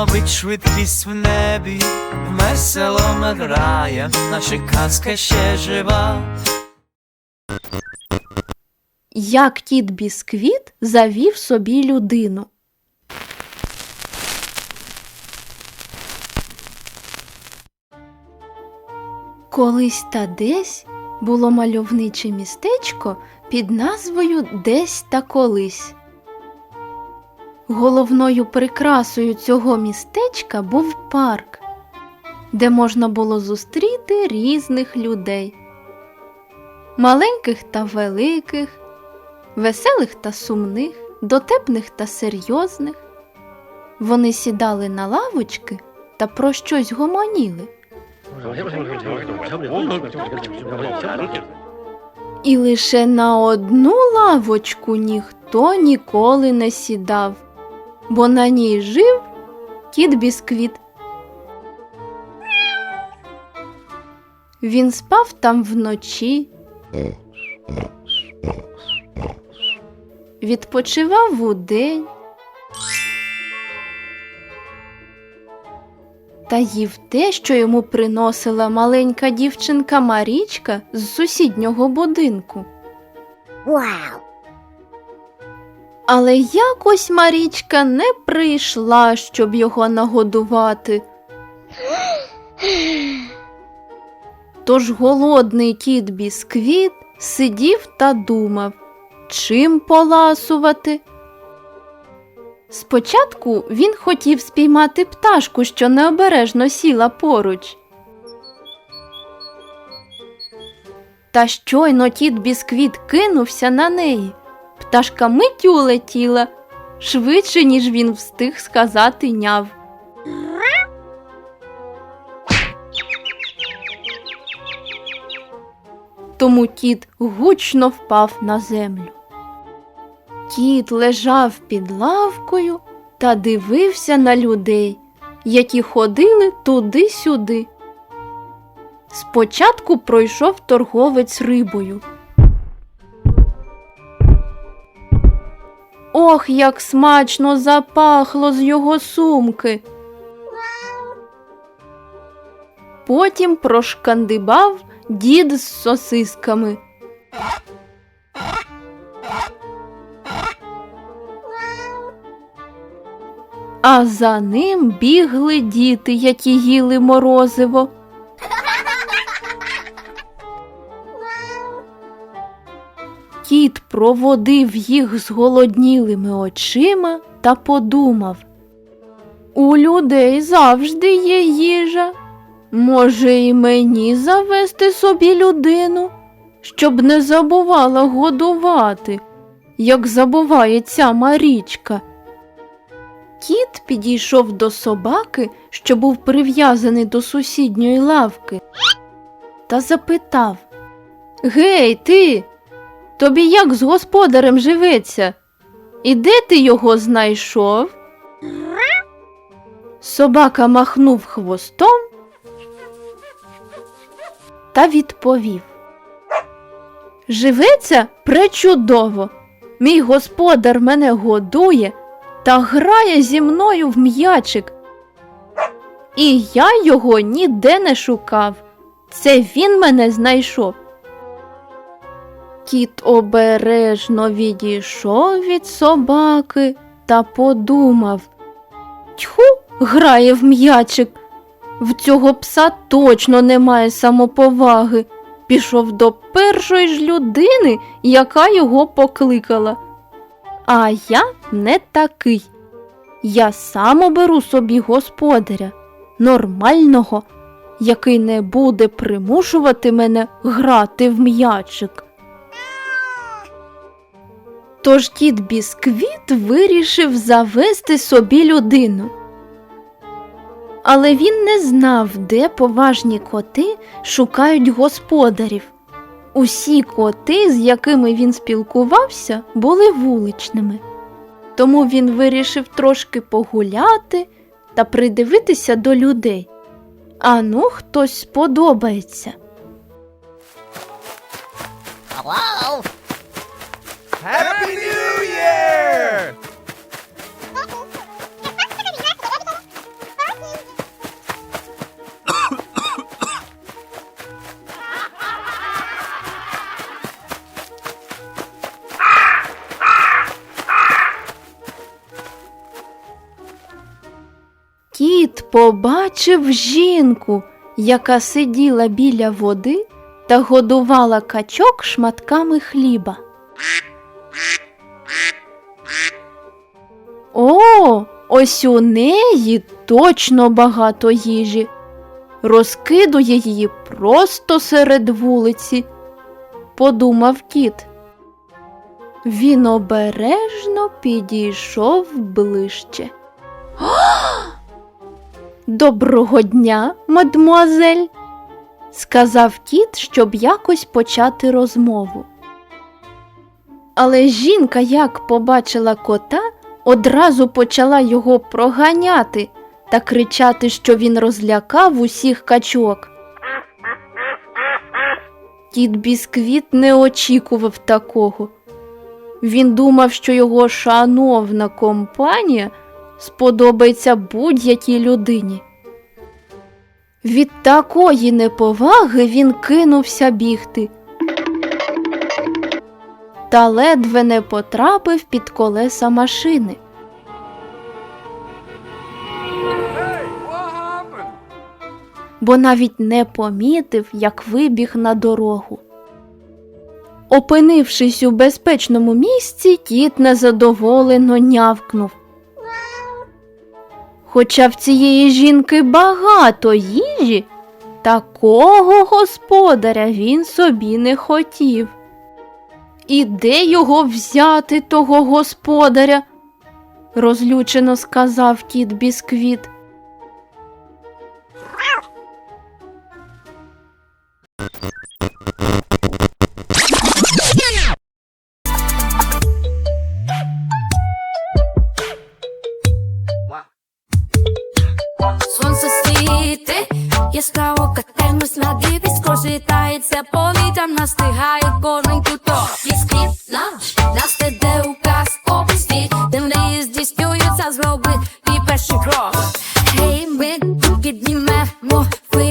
ловить швидкість в небі, весело ми граєм, наша казка ще жива. Як кіт Бісквіт завів собі людину. Колись та десь було мальовниче містечко під назвою Десь та колись. Головною прикрасою цього містечка був парк, де можна було зустріти різних людей маленьких та великих, веселих та сумних, дотепних та серйозних. Вони сідали на лавочки та про щось гомоніли. І лише на одну лавочку ніхто ніколи не сідав, бо на ній жив кіт Бісквіт. Він спав там вночі, відпочивав удень та їв те, що йому приносила маленька дівчинка Марічка з сусіднього будинку. Wow. Але якось Марічка не прийшла, щоб його нагодувати. Тож голодний кіт Бісквіт сидів та думав, чим поласувати. Спочатку він хотів спіймати пташку, що необережно сіла поруч. Та щойно кіт Бісквіт кинувся на неї. Пташка миттю летіла, швидше, ніж він встиг сказати няв. Тому кіт гучно впав на землю. Кіт лежав під лавкою та дивився на людей, які ходили туди-сюди. Спочатку пройшов торговець рибою. Ох, як смачно запахло з його сумки. Потім прошкандибав дід з сосисками. А за ним бігли діти, які їли морозиво. Проводив їх зголоднілими очима та подумав. У людей завжди є їжа. Може, і мені завести собі людину, щоб не забувала годувати, як забуває ця Марічка. Кіт підійшов до собаки, що був прив'язаний до сусідньої лавки, та запитав Гей, ти, тобі як з господарем живеться? І де ти його знайшов? Собака махнув хвостом та відповів Живеться пречудово. Мій господар мене годує та грає зі мною в м'ячик. І я його ніде не шукав. Це він мене знайшов. Кіт обережно відійшов від собаки та подумав Тьху, грає в м'ячик. В цього пса точно немає самоповаги. Пішов до першої ж людини, яка його покликала. А я не такий. Я сам оберу собі господаря, нормального, який не буде примушувати мене грати в м'ячик. Тож кіт Бісквіт вирішив завести собі людину. Але він не знав, де поважні коти шукають господарів. Усі коти, з якими він спілкувався, були вуличними. Тому він вирішив трошки погуляти та придивитися до людей. Ану, хтось сподобається. Happy New Year! Кіт побачив жінку, яка сиділа біля води та годувала качок шматками хліба. Ось у неї точно багато їжі. Розкидує її просто серед вулиці, подумав кіт. Він обережно підійшов ближче. Доброго дня, мадмуазель, сказав кіт, щоб якось почати розмову. Але жінка, як побачила кота, одразу почала його проганяти та кричати, що він розлякав усіх качок. Кіт Бісквіт не очікував такого. Він думав, що його шановна компанія сподобається будь-якій людині. Від такої неповаги він кинувся бігти. Та ледве не потрапив під колеса машини. Бо навіть не помітив, як вибіг на дорогу. Опинившись у безпечному місці, кіт незадоволено нявкнув. Хоча в цієї жінки багато їжі, такого господаря він собі не хотів. І де його взяти, того господаря? розлючено сказав кіт Бісквіт. Сонце світить, яскраво катермось на диві, скрозітається повітрям, настигає кожен We